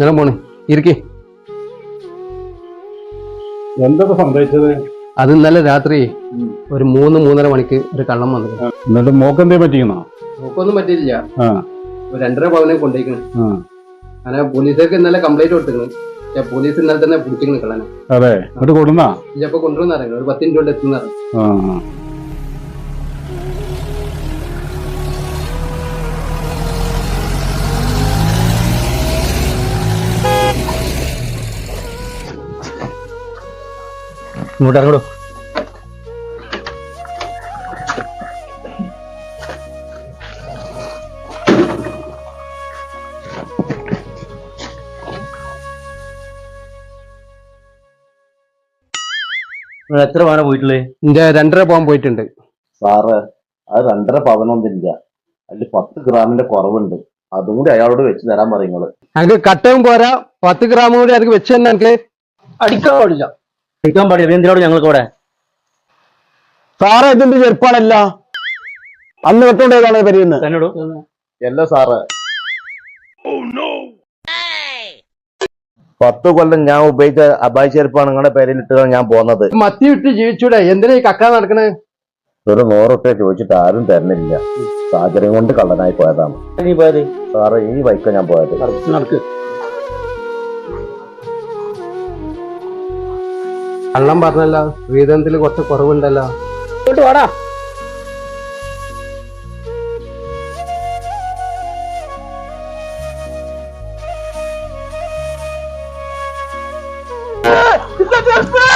ഞാൻ പോണ്. ഇരിക്കേ. എന്താ സംഭവിച്ചത്? അത് ഇന്നലെ രാത്രി ഒരു മൂന്ന് മൂന്നര മണിക്ക് ഒരു കള്ളം വന്നു എന്നിട്ട് മോക്കെന്തേ പറ്റിക്കുന്നോ മോക്കൊന്നും പറ്റിയില്ല ഒരു രണ്ടര പവനെ കൊണ്ടേക്കണ്. അങ്ങനെ പോലീസുകാർക്ക് ഇന്നലെ കംപ്ലൈന്റ് കൊടുത്തിരുന്നു പക്ഷെ പോലീസ് ഇന്നലെ തന്നെ പിടിച്ചിരുന്നു കള്ളനെ. അതെ. കൊടുന്നാ ഇപ്പൊ കൊണ്ടുവന്ന് അറിയാം ഒരു പത്ത് മിനിറ്റ് കൊണ്ട് എത്തുന്ന ഇങ്ങോട്ട് ഇറങ്ങടോ നിങ്ങൾ എത്ര പവന പോയിട്ടുള്ളേ? ഇന്റെ രണ്ടര പവൻ പോയിട്ടുണ്ട്. സാറ് അത് രണ്ടര പവനൊന്നില്ല അതിൽ പത്ത് ഗ്രാമിന്റെ കുറവുണ്ട്. അതും കൂടി അയാളോട് വെച്ച് തരാൻ പറയുന്നത് ഞങ്ങൾക്ക് കട്ടയും പോരാ. പത്ത് ഗ്രാം കൂടി അതൊക്കെ വെച്ച് തന്നെ അടിക്കാൻ പാടില്ല. അടിക്കാൻ പാടില്ല എന്തിനോട് ഞങ്ങൾക്ക് ഇവിടെ. സാറേ ഇതിന്റെ ചെറുപ്പാണല്ല അന്ന് വെട്ടോണ്ടേതാണ് പരിയുന്ന എന്നോട് അല്ല സാറ്. പത്ത് കൊല്ലം ഞാൻ ഉപയോഗിച്ച അബായ് ചെരുപ്പാണ് നിങ്ങളുടെ പേരിൽ ഇട്ടാണ് ഞാൻ പോന്നത്. മത്തി വിട്ട് ജീവിച്ചൂടെ? എന്തിനാ ഈ കക്ക നടക്കണേ? ഒരു നൂറുപ്യ ചോദിച്ചിട്ട് ആരും തരുന്നില്ല. സാഹചര്യം കൊണ്ട് കള്ളനായി പോയതാണ്. സാറേ ഈ ബൈക്കാണ് ഞാൻ പോയത്. നടക്ക്. കള്ളം പറഞ്ഞല്ല വീതനത്തിൽ കുറച്ച് കുറവുണ്ടല്ലോ ഇങ്ങോട്ട് വാടാ Let's go!